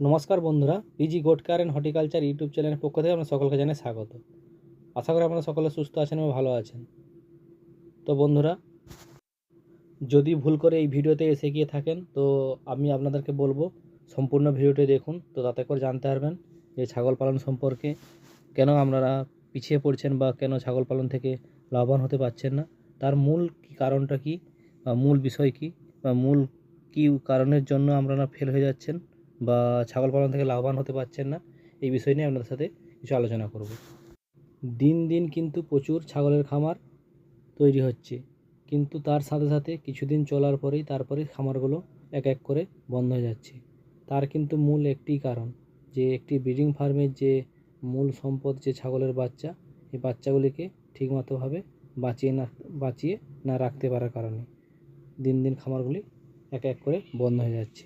নমস্কার বন্ধুরা পিজি গোটকার অ্যান্ড হর্টিকালচার ইউটিউব চ্যানেলের পক্ষ থেকে আপনার সকলকে জানাই স্বাগত। আশা করি আপনারা সকলে সুস্থ আছেন এবং ভালো আছেন। তো বন্ধুরা, যদি ভুল করে এই ভিডিওতে এসে গিয়ে থাকেন, তো আমি আপনাদেরকে বলব, সম্পূর্ণ ভিডিওটি দেখুন, তো তাতে করে জানতে পারবেন যে ছাগল পালন সম্পর্কে কেন আপনারা পিছিয়ে পড়ছেন বা কেন ছাগল পালন থেকে লাভবান হতে পারছেন না, তার মূল কি কারণটা কি, বা মূল বিষয় কি, বা মূল কি কারণের জন্য আপনারা ফেল হয়ে যাচ্ছেন বা ছাগল পালন থেকে লাভবান হতে পারছেন না, এই বিষয় নিয়ে আপনাদের সাথে কিছু আলোচনা করব। দিন দিন কিন্তু প্রচুর ছাগলের খামার তৈরি হচ্ছে, কিন্তু তার সাথে সাথে কিছুদিন চলার পরেই তারপরে খামারগুলো এক এক করে বন্ধ হয়ে যাচ্ছে। তার কিন্তু মূল একটি কারণ যে একটি ব্রিডিং ফার্মের যে মূল সম্পদ যে ছাগলের বাচ্চা, এই বাচ্চাগুলিকে ঠিকমতোভাবে বাঁচিয়ে না বাঁচিয়ে না রাখতে পারার কারণে দিন দিন খামারগুলি এক এক করে বন্ধ হয়ে যাচ্ছে।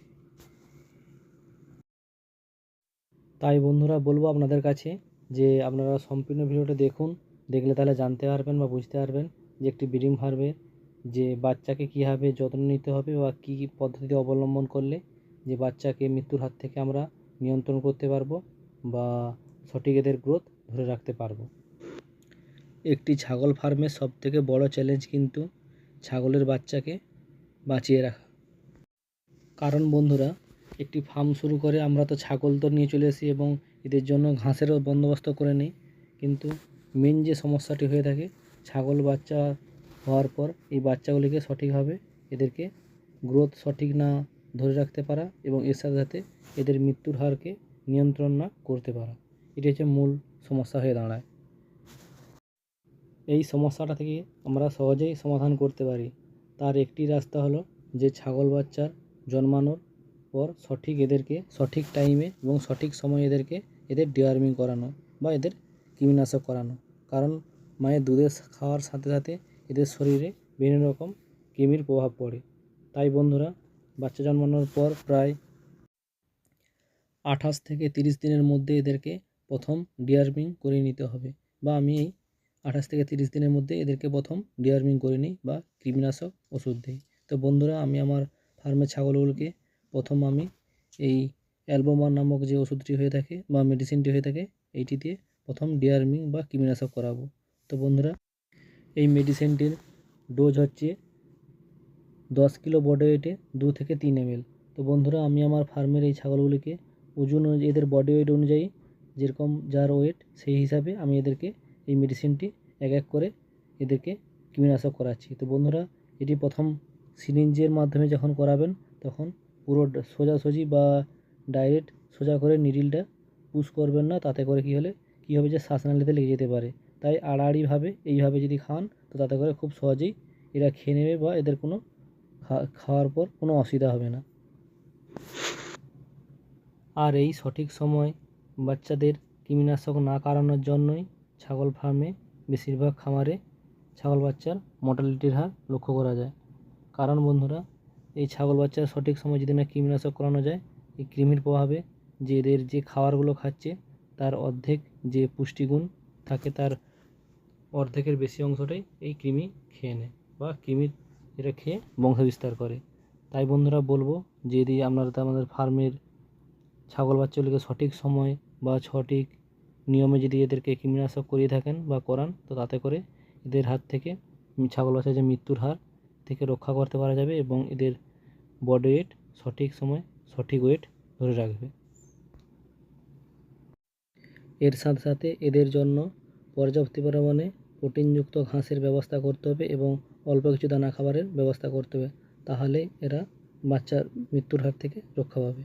তাই বন্ধুরা বলব আপনাদের কাছে যে আপনারা সম্পূর্ণ ভিডিওটা দেখুন, দেখলে তাহলে জানতে পারবেন বা বুঝতে পারবেন যে একটি ব্রিডিং ফার্মের যে বাচ্চাকে কীভাবে যত্ন নিতে হবে বা কী কী পদ্ধতি অবলম্বন করলে যে বাচ্চাকে মৃত্যুর হাত থেকে আমরা নিয়ন্ত্রণ করতে পারব বা সঠিক এদের গ্রোথ ধরে রাখতে পারব। একটি ছাগল ফার্মের সবথেকে বড় চ্যালেঞ্জ কিন্তু ছাগলের বাচ্চাকে বাঁচিয়ে রাখা। কারণ বন্ধুরা একটি ফার্ম শুরু করে আমরা তো ছাগল তো নিয়ে চলে আসি এবং এদের জন্য ঘাসেরও বন্দোবস্ত করে নিই। কিন্তু মেন যে সমস্যাটি হয়ে থাকে, ছাগল বাচ্চা হওয়ার পর এই বাচ্চাগুলিকে সঠিকভাবে এদেরকে গ্রোথ সঠিক না ধরে রাখতে পারা এবং এর সাথে সাথে এদের মৃত্যুর হারকে নিয়ন্ত্রণ না করতে পারা, এটি হচ্ছে মূল সমস্যা হয়ে দাঁড়ায়। এই সমস্যাটা থেকে আমরা সহজেই সমাধান করতে পারি। তার একটি রাস্তা হলো যে ছাগল বাচ্চার জন্মানোর পর সঠিক এদেরকে, সঠিক টাইমে এবং সঠিক সময়ে এদেরকে, এদের ডিওয়ার্মিং করানো বা এদের কৃমিনাশক করানো। কারণ মায়ের দুধের খাওয়ার সাথে সাথে এদের শরীরে বিভিন্ন রকম কৃমির প্রভাব পড়ে। তাই বন্ধুরা, বাচ্চা জন্মানোর পর প্রায় আঠাশ থেকে তিরিশ দিনের মধ্যে এদেরকে প্রথম ডিওয়ার্মিং করে নিতে হবে বা আমি এই আঠাশ থেকে তিরিশ দিনের মধ্যে এদেরকে প্রথম ডিওয়ার্মিং করে নিই বা কৃমিনাশক ওষুধ দিই। তো বন্ধুরা, আমি আমার ফার্মের ছাগলগুলোকে প্রথম আমি এই অ্যালবোমার নামক যে ওষুধটি হয়ে থাকে বা মেডিসিনটি হয়ে থাকে এইটি দিয়ে প্রথম ডিয়ার্মিং বা কৃমিনাশক করাবো। তো বন্ধুরা, এই মেডিসিনটির ডোজ হচ্ছে দশ কিলো বডি ওয়েটে দু থেকে তিন এমএল তো বন্ধুরা, আমি আমার ফার্মের এই ছাগলগুলিকে ওজন এদের বডি ওয়েট অনুযায়ী যেরকম যার ওয়েট সেই হিসাবে আমি এদেরকে এই মেডিসিনটি এক এক করে এদেরকে কৃমিনাশক করাচ্ছি। তো বন্ধুরা, এটি প্রথম সিরিঞ্জের মাধ্যমে যখন করাবেন, তখন পুরো সোজাসুজি বা ডাইরেক্ট সোজা করে নিডিলটা পুশ করবেন না, তাতে করে কী হলে, কী হবে যে শ্বাসনালীতে লেগে যেতে পারে। তাই আড়াআড়িভাবে এইভাবে যদি খান, তো তাতে করে খুব সহজেই এরা খেয়ে নেবে বা এদের কোনো খাওয়ার পর কোনো অসুবিধা হবে না। আর এই সঠিক সময় বাচ্চাদের কৃমিনাশক না কারানোর জন্যই ছাগল ফার্মে বেশিরভাগ খামারে ছাগল বাচ্চার মর্টালিটির হার লক্ষ্য করা যায়। কারণ বন্ধুরা এই ছাগল বাচ্চার সঠিক সময় যদি না কৃমিনাশক করানো যায়, এই কৃমির প্রভাবে যে এদের যে খাবারগুলো খাচ্ছে, তার অর্ধেক যে পুষ্টিগুণ থাকে, তার অর্ধেকের বেশি অংশটাই এই কৃমি খেয়ে নেয় বা কৃমির এটা খেয়ে বংশ বিস্তার করে। তাই বন্ধুরা বলব, যদি আপনারা আমাদের ফার্মের ছাগল বাচ্চাগুলিকে সঠিক সময় বা সঠিক নিয়মে যদি এদেরকে কৃমিনাশক করিয়ে থাকেন বা করান, তো তাতে করে এদের হাত থেকে ছাগল বাচ্চার যে মৃত্যুর হার থেকে রক্ষা করতে পারা যাবে এবং এদের বডি ওয়েট সঠিক সময়, সঠিক ওয়েট ধরে রাখবে। এর সাথে সাথে এদের জন্য পর্যাপ্ত পরিমাণে প্রোটিনযুক্ত ঘাসের ব্যবস্থা করতে হবে এবং অল্প কিছু দানা খাবারের ব্যবস্থা করতে হবে। তাহলে এরা বাচ্চার মৃত্যুর হাত থেকে রক্ষা পাবে।